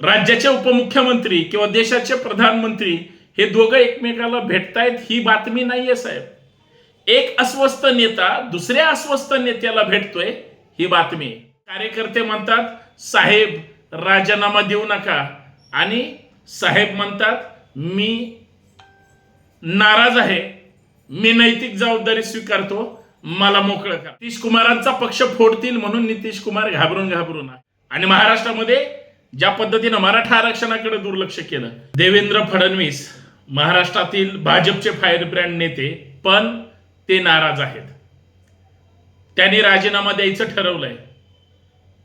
राज्याचे उपमुख्यमंत्री किंवा देशाचे प्रधानमंत्री हे दोघं एकमेकाला भेटतायत ही बातमी नाहीये साहेब. एक अस्वस्थ नेता दुसऱ्या अस्वस्थ नेत्याला भेटतोय ही बातमी. कार्यकर्ते म्हणतात साहेब राजीनामा देऊ नका. आणि साहेब म्हणतात मी नाराज आहे. मी नैतिक जबाबदारी स्वीकारतो. मला मोकळं करा. नितीश कुमारांचा पक्ष फोडतील म्हणून नितीश कुमार घाबरून घाबरून आणि महाराष्ट्रामध्ये ज्या पद्धतीनं मराठा आरक्षणाकडे दुर्लक्ष केलं देवेंद्र फडणवीस महाराष्ट्रातील भाजपचे फायर ब्रँड नेते पण ते नाराज आहेत. त्यांनी राजीनामा द्यायचं ठरवलंय.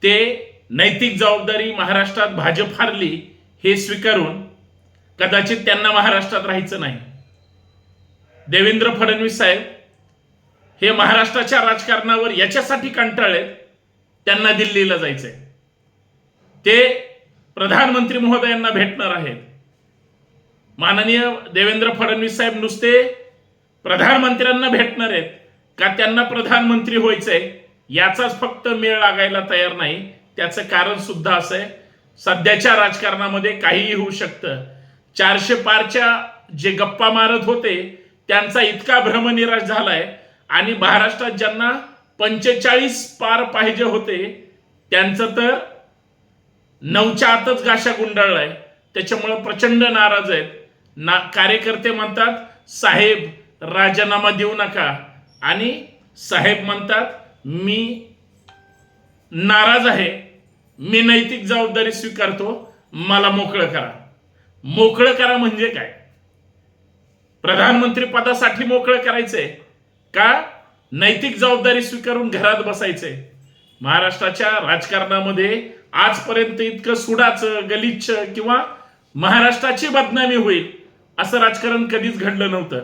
ते नैतिक जबाबदारी महाराष्ट्रात भाजप हारली हे स्वीकारून कदाचित त्यांना महाराष्ट्रात राहायचं नाही. देवेंद्र फडणवीस साहेब हे महाराष्ट्राच्या राजकारणावर याच्यासाठी कंटाळलेत त्यांना दिल्लीला जायचंय. ते प्रधानमंत्री महोदयांना भेटणार आहेत. माननीय देवेंद्र फडणवीस साहेब नुसते प्रधानमंत्र्यांना भेटणार आहेत का त्यांना प्रधानमंत्री व्हायचंय याचाच फक्त मेळ लागायला तयार नाही. त्याचं कारण सुद्धा असं आहे. सध्याच्या राजकारणामध्ये काहीही होऊ शकतं. चारशे पारच्या जे गप्पा मारत होते त्यांचा इतका भ्रमनिराश झालाय आणि महाराष्ट्रात ज्यांना पंचेचाळीस पार पाहिजे होते त्यांचं तर नऊच्या आतच गाशा गुंडाळलाय. त्याच्यामुळं प्रचंड नाराज आहेत. ना कार्यकर्ते म्हणतात साहेब राजीनामा देऊ नका. आणि साहेब म्हणतात मी नाराज आहे. मी नैतिक जबाबदारी स्वीकारतो. मला मोकळं करा. मोकळं करा म्हणजे काय? प्रधानमंत्री पदासाठी मोकळं करायचंय का? नैतिक जबाबदारी स्वीकारून घरात बसायचंय. महाराष्ट्राच्या राजकारणामध्ये आजपर्यंत इतकं सुडाचं गलिच्छ किंवा महाराष्ट्राची बदनामी होईल असं राजकारण कधीच घडलं नव्हतं.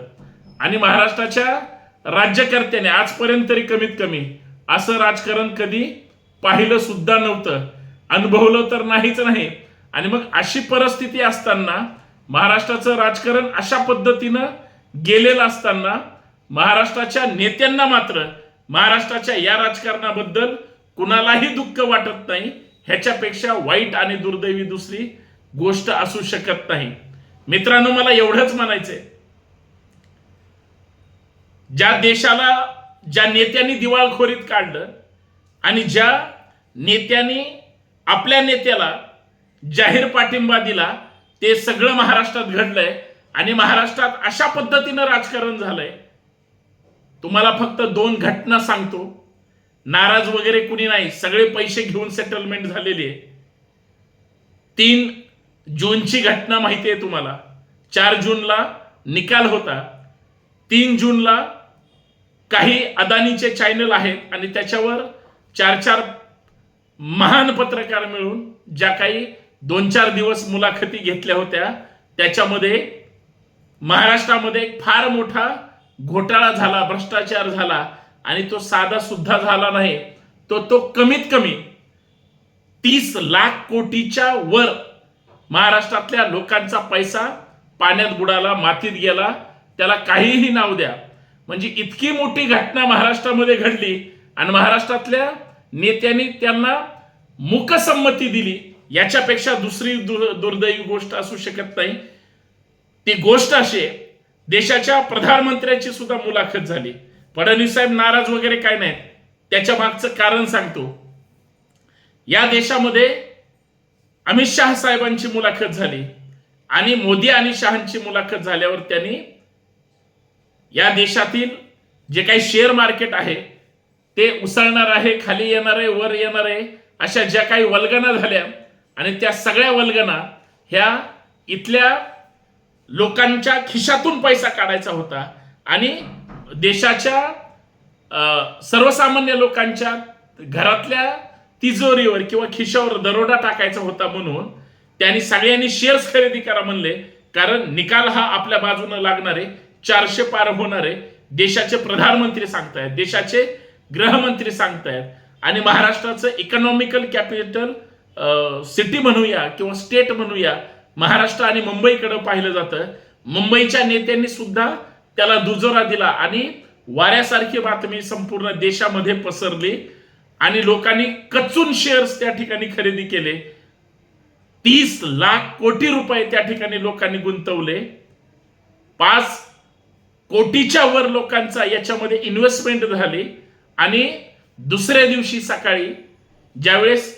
आणि महाराष्ट्राच्या राज्यकर्त्याने आजपर्यंत तरी कमीत कमी असं राजकारण कधी पाहिलं सुद्धा नव्हतं. अनुभवलं तर नाहीच नाही. आणि मग अशी परिस्थिती असताना महाराष्ट्राचं राजकारण अशा पद्धतीनं गेलेलं असताना महाराष्ट्राच्या नेत्यांना मात्र महाराष्ट्राच्या या राजकारणाबद्दल कुणालाही दुःख वाटत नाही. ह्याच्यापेक्षा वाईट आणि दुर्दैवी दुसरी गोष्ट असू शकत नाही. मित्रांनो मला एवढंच म्हणायचंय. ज्या देशाला ज्या नेत्यांनी दिवाळखोरीत काढलं आणि ज्या नेत्यांनी आपल्या नेत्याला जाहीर पाठिंबा दिला ते सगळं महाराष्ट्रात घडलंय आणि महाराष्ट्रात अशा पद्धतीनं राजकारण झालंय. तुम्हाला फक्त दोन घटना सांगतो. नाराज वगैरे कुणी नाही. सगळे पैसे घेऊन सेटलमेंट झालेली आहे. तीन जूनची घटना माहिती आहे तुम्हाला. चार जूनला निकाल होता. तीन जूनला काही अदानीचे चॅनल आहेत आणि त्याच्यावर चार चार महान पत्रकार मिळून ज्या काही दोन चार दिवस मुलाखती घेतल्या होत्या त्याच्यामध्ये महाराष्ट्रामध्ये फार मोठा घोटाळा झाला भ्रष्टाचार झाला. आणि तो साधा सुद्धा झाला नाही तो तो कमीत कमी तीस लाख कोटीच्या वर महाराष्ट्रातल्या लोकांचा पैसा पाण्यात बुडाला मातीत गेला. त्याला काहीही नाव द्या. म्हणजे इतकी मोठी घटना महाराष्ट्रामध्ये घडली आणि महाराष्ट्रातल्या नेत्यांनी त्यांना मुकसंमती दिली. याच्यापेक्षा दुसरी दुर्दैवी गोष्ट असू शकत नाही. ती गोष्ट अशी देशाच्या प्रधानमंत्र्याची सुद्धा मुलाखत झाली. फडणवीस साहेब नाराज वगैरे काय नाही त्याच्या मागचं कारण सांगतो. या देशामध्ये अमित शाह साहेबांची मुलाखत झाली आणि मोदी आणि शहांची मुलाखत झाल्यावर त्यांनी या देशातील जे काही शेअर मार्केट आहे ते उसळणार आहे खाली येणार आहे वर येणार आहे अशा ज्या काही वल्गना झाल्या आणि त्या सगळ्या वल्गना ह्या इथल्या लोकांच्या खिशातून पैसा काढायचा होता आणि देशाच्या सर्वसामान्य लोकांच्या घरातल्या तिजोरीवर किंवा खिशावर दरोडा टाकायचा होता म्हणून त्यांनी सगळ्यांनी शेअर्स खरेदी करा म्हणले. कारण निकाल हा आपल्या बाजूने लागणारे चारशे पार होणारे देशाचे प्रधानमंत्री सांगतायत देशाचे गृहमंत्री सांगतायत. आणि महाराष्ट्राचं इकॉनॉमिकल कॅपिटल सिटी म्हणूया किंवा स्टेट म्हणूया महाराष्ट्र आणि मुंबईकडे पाहिलं जातं. मुंबईच्या नेत्यांनी सुद्धा त्याला दुजोरा दिला आणि वाऱ्यासारखी बातमी संपूर्ण देशामध्ये पसरली आणि लोकांनी कचून शेअर्स त्या ठिकाणी खरेदी केले. तीस लाख कोटी रुपये त्या ठिकाणी लोकांनी गुंतवले. पाच कोटीच्या वर लोकांचा याच्यामध्ये इन्व्हेस्टमेंट झाली. आणि दुसऱ्या दिवशी सकाळी ज्यावेळेस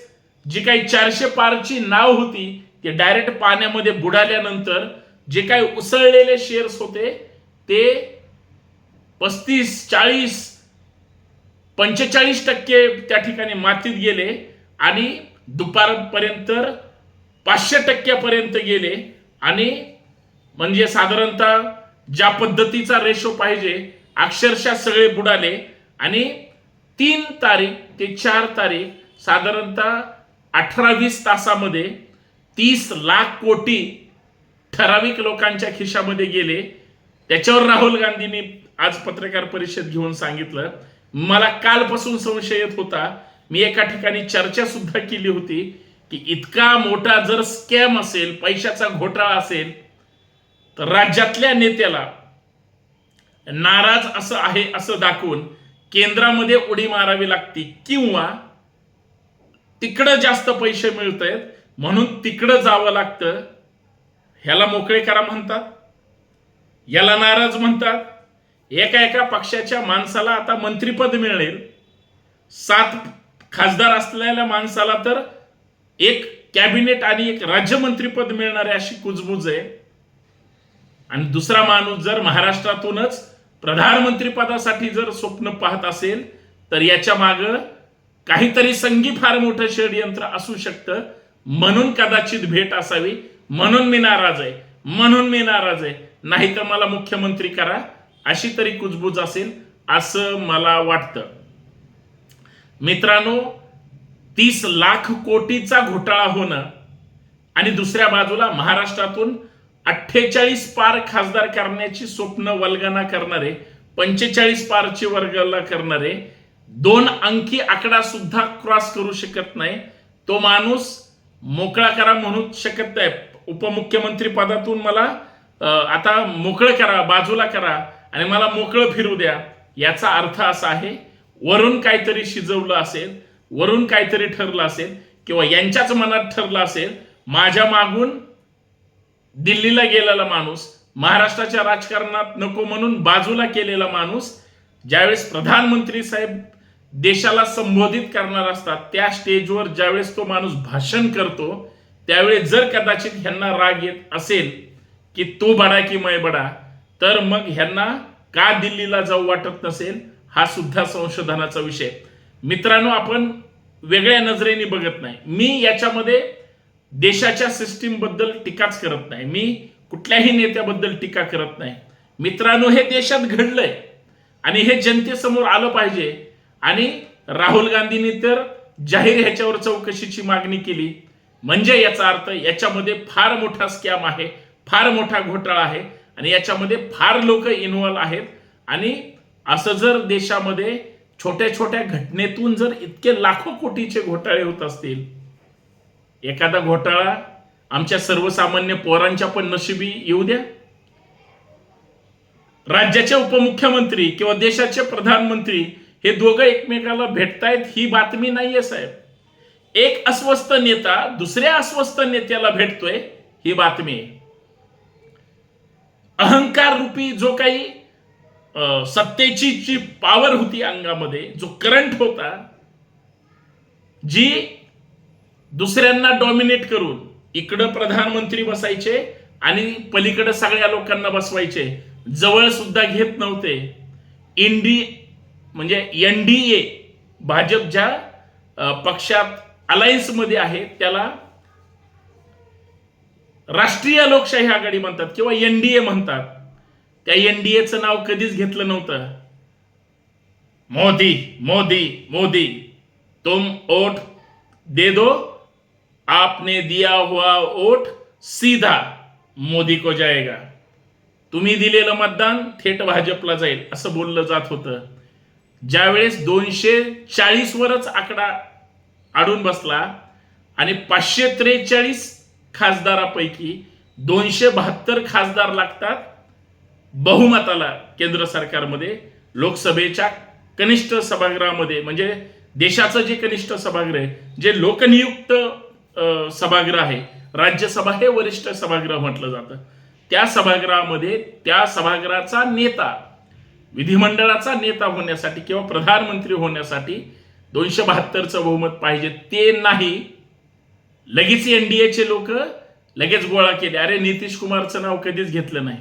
जी काही चारशे पारची नाव होती ते डायरेक्ट पाण्यामध्ये बुडाल्यानंतर जे काही उसळलेले शेअर्स होते ते पस्तीस चाळीस पंचेचाळीस टक्के त्या ठिकाणी मातीत गेले आणि दुपारपर्यंत पाचशे टक्क्यापर्यंत गेले. आणि म्हणजे साधारणतः ज्या पद्धतीचा रेशो पाहिजे अक्षरशः सगळे बुडाले. आणि तीन तारीख ते चार तारीख साधारणतः अठरा वीस तासामध्ये तीस लाख कोटी ठराविक लोकांच्या खिशामध्ये गेले. त्याच्यावर राहुल गांधींनी आज पत्रकार परिषद घेऊन सांगितलं मला कालपासून संशय येत होता मी एका ठिकाणी चर्चा सुद्धा केली होती की इतका मोठा जर स्कॅम असेल पैशाचा घोटाळा असेल तर राज्यातल्या नेत्याला नाराज असं आहे असं दाखवून केंद्रामध्ये उडी मारावी लागते किंवा तिकडं जास्त पैसे मिळत आहेत म्हणून तिकडं जावं लागतं ह्याला मोकळे करा म्हणतात. याला नाराज म्हणतात. एका एका पक्षाच्या माणसाला आता मंत्रीपद मिळेल. सात खासदार असलेल्या माणसाला तर एक कॅबिनेट आणि एक राज्यमंत्रीपद मिळणार आहे अशी कुजबूज आहे. आणि दुसरा माणूस जर महाराष्ट्रातूनच प्रधानमंत्री पदासाठी जर स्वप्न पाहत असेल तर याच्या माग काहीतरी संगी फार मोठं षडयंत्र असू शकतं. म्हणून कदाचित भेट असावी. म्हणून मी नाराज आहे. म्हणून मी नाराज आहे. नाही तर मला मुख्यमंत्री करा. अशी तरी कुजबूज असेल असं मला वाटतं. मित्रांनो तीस लाख कोटीचा घोटाळा होणं आणि दुसऱ्या बाजूला महाराष्ट्रातून अठ्ठेचाळीस पार खासदार करण्याची स्वप्न वल्गना करणारे पंचेचाळीस पारची वर्गाला करणारे दोन अंकी आकडा सुद्धा क्रॉस करू शकत नाही. तो माणूस मोकळा करा म्हणू शकत नाही. उपमुख्यमंत्री पदातून मला आता मोकळं करा बाजूला करा आणि मला मोकळं फिरू द्या याचा अर्थ असा आहे वरून काहीतरी शिजवलं असेल वरून काहीतरी ठरलं असेल किंवा यांच्याच मनात ठरलं असेल माझ्या मागून दिल्लीला गेलेला माणूस महाराष्ट्राच्या राजकारणात नको म्हणून बाजूला केलेला माणूस ज्यावेळेस प्रधानमंत्री साहेब देशाला संबोधित करणार असतात त्या स्टेजवर ज्यावेळेस तो माणूस भाषण करतो त्यावेळेस जर कदाचित ह्यांना राग येत असेल की तू बडा की मै बडा तर मग ह्यांना का दिल्लीला जाऊ वाटत नसेल हा सुद्धा संशोधनाचा विषय. मित्रांनो आपण वेगळ्या नजरेने बघत नाही. मी याच्यामध्ये देशाच्या सिस्टीमबद्दल टीकाच करत नाही. मी कुठल्याही नेत्याबद्दल टीका करत नाही. मित्रांनो हे देशात घडलंय. आणि हे जनतेसमोर आलं पाहिजे. आणि राहुल गांधींनी तर जाहीर ह्याच्यावर चौकशीची मागणी केली. म्हणजे याचा अर्थ याच्यामध्ये फार मोठा स्कॅम आहे फार मोठा घोटाळा आहे आणि याच्यामध्ये फार लोक इन्व्हॉल्व आहेत. आणि असं जर देशामध्ये छोट्या छोट्या घटनेतून जर इतके लाखो कोटीचे घोटाळे होत असतील एखादा घोटाळा आमच्या सर्वसामान्य पोरांच्या पण नशिबी येऊ द्या. राज्याचे उपमुख्यमंत्री किंवा देशाचे प्रधानमंत्री हे दोघं एकमेकाला भेटतायत ही बातमी नाहीये साहेब. एक अस्वस्थ नेता दुसऱ्या अस्वस्थ नेत्याला भेटतोय ही बातमी आहे. अहंकार रूपी जो काही सत्तेची जी पॉवर होती अंगामध्ये जो करंट होता जी दुसऱ्यांना डॉमिनेट करून इकडं प्रधानमंत्री बसायचे आणि पलीकडे सगळ्या लोकांना बसवायचे जवळ सुद्धा घेत नव्हते. इंडी म्हणजे एन डी ए भाजप ज्या पक्षात अलायन्समध्ये आहे त्याला राष्ट्रीय लोकशाही आघाडी म्हणतात किंवा एनडीए म्हणतात. त्या एनडीएचं नाव कधीच घेतलं नव्हतं. मोदी मोदी मोदी. तुम ओठ दे दो आपने दिया हुआ ओट सीधा मोदी को जाएगा. तुम्ही दिलेलं मतदान थेट भाजपला जाईल असं बोललं जात होतं. ज्यावेळेस दोनशे चाळीसवरच आकडा अडून बसला आणि पाचशे त्रेचाळीस खासदारापैकी दोनशे बहात्तर खासदार लागतात बहुमताला केंद्र सरकारमध्ये लोकसभेच्या कनिष्ठ सभागृहामध्ये. म्हणजे देशाचं जे कनिष्ठ सभागृह आहे जे लोकनियुक्त सभागृह आहे राज्यसभा हे वरिष्ठ सभागृह म्हटलं जातं. त्या सभागृहामध्ये त्या सभागृहाचा नेता विधिमंडळाचा नेता होण्यासाठी किंवा प्रधानमंत्री होण्यासाठी दोनशे बहात्तरचं बहुमत पाहिजे. ते नाही. लगेच एनडीएचे लोक लगेच गोळा केले. अरे नितीश कुमारचं नाव कधीच घेतलं नाही.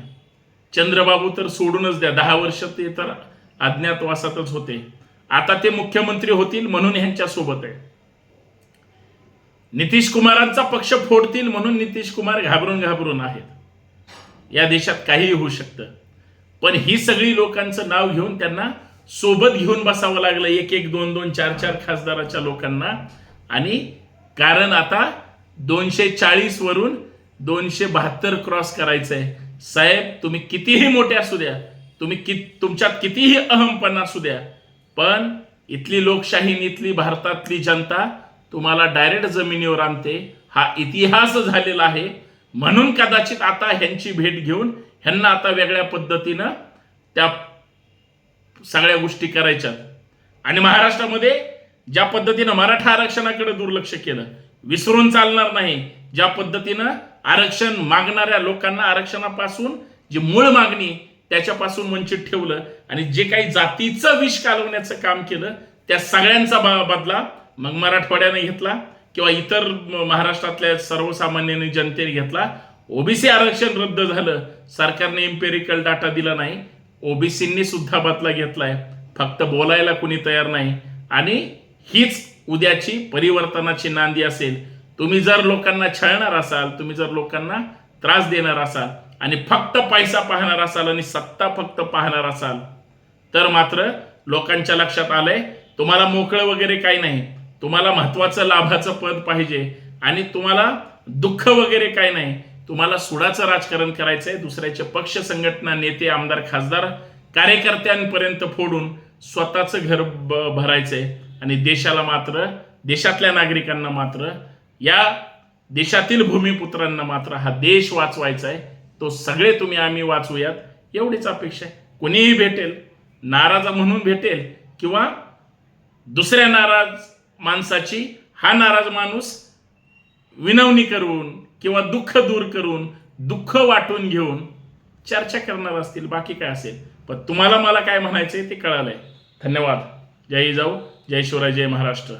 चंद्रबाबू तर सोडूनच द्या. दहा वर्ष ते तर अज्ञातवासातच होते. आता ते मुख्यमंत्री होतील म्हणून ह्यांच्या सोबत आहे. नितीश कुमारांचा पक्ष फोडतील म्हणून नितीश कुमार घाबरून घाबरून आहेत. या देशात काहीही होऊ शकतं. पण ही सगळी लोकांचं नाव घेऊन त्यांना सोबत घेऊन बसावं लागलं एक एक दोन दोन चार चार खासदाराच्या लोकांना. आणि कारण आता दोनशे चाळीस वरून दोनशे बहात्तर क्रॉस करायचंय. साहेब तुम्ही कितीही मोठे असू द्या तुम्ही कि तुमच्यात कितीही अहमपणा असू द्या पण इथली लोकशाही इथली भारतातली जनता तुम्हाला डायरेक्ट जमिनीवर आणते. हा इतिहास झालेला आहे. म्हणून कदाचित आता ह्यांची भेट घेऊन ह्यांना आता वेगळ्या पद्धतीनं त्या सगळ्या गोष्टी करायच्या. आणि महाराष्ट्रामध्ये ज्या पद्धतीनं मराठा आरक्षणाकडे दुर्लक्ष केलं विसरून चालणार नाही ज्या पद्धतीनं आरक्षण मागणाऱ्या लोकांना आरक्षणापासून जी मूळ मागणी त्याच्यापासून वंचित ठेवलं आणि जे काही जातीचं विष कालवण्याचं काम केलं त्या सगळ्यांचा बदला मग मराठवाड्याने घेतला किंवा इतर महाराष्ट्रातल्या सर्वसामान्यांनी जनतेने घेतला. ओबीसी आरक्षण रद्द झालं. सरकारने इम्पेरिकल डाटा दिला नाही. ओबीसींनी सुद्धा बदला घेतलाय. फक्त बोलायला कुणी तयार नाही. आणि हीच उद्याची परिवर्तनाची नांदी असेल. तुम्ही जर लोकांना छळणार असाल तुम्ही जर लोकांना त्रास देणार असाल आणि फक्त पैसा पाहणार असाल आणि सत्ता फक्त पाहणार असाल तर मात्र लोकांच्या लक्षात आलंय तुम्हाला मोकळं वगैरे काही नाही. तुम्हाला महत्वाचं लाभाचं पद पाहिजे आणि तुम्हाला दुःख वगैरे काही नाही. तुम्हाला सुडाचं राजकारण करायचं आहे दुसऱ्याचे पक्ष संघटना नेते आमदार खासदार कार्यकर्त्यांपर्यंत फोडून स्वतःचं घर ब- भरायचंय. आणि देशाला मात्र देशातल्या नागरिकांना मात्र या देशातील भूमिपुत्रांना मात्र हा देश वाचवायचा आहे तो सगळे तुम्ही आम्ही वाचूयात. एवढीच अपेक्षा आहे. कोणीही भेटेल नाराज म्हणून भेटेल किंवा दुसऱ्या नाराज माणसाची हा नाराज माणूस विनवणी करून किंवा दुःख दूर करून दुःख वाटून घेऊन चर्चा करणार असतील बाकी काय असेल. पण तुम्हाला मला काय म्हणायचंय ते कळालंय. धन्यवाद. जय जाऊ जय शिवराय जय महाराष्ट्र.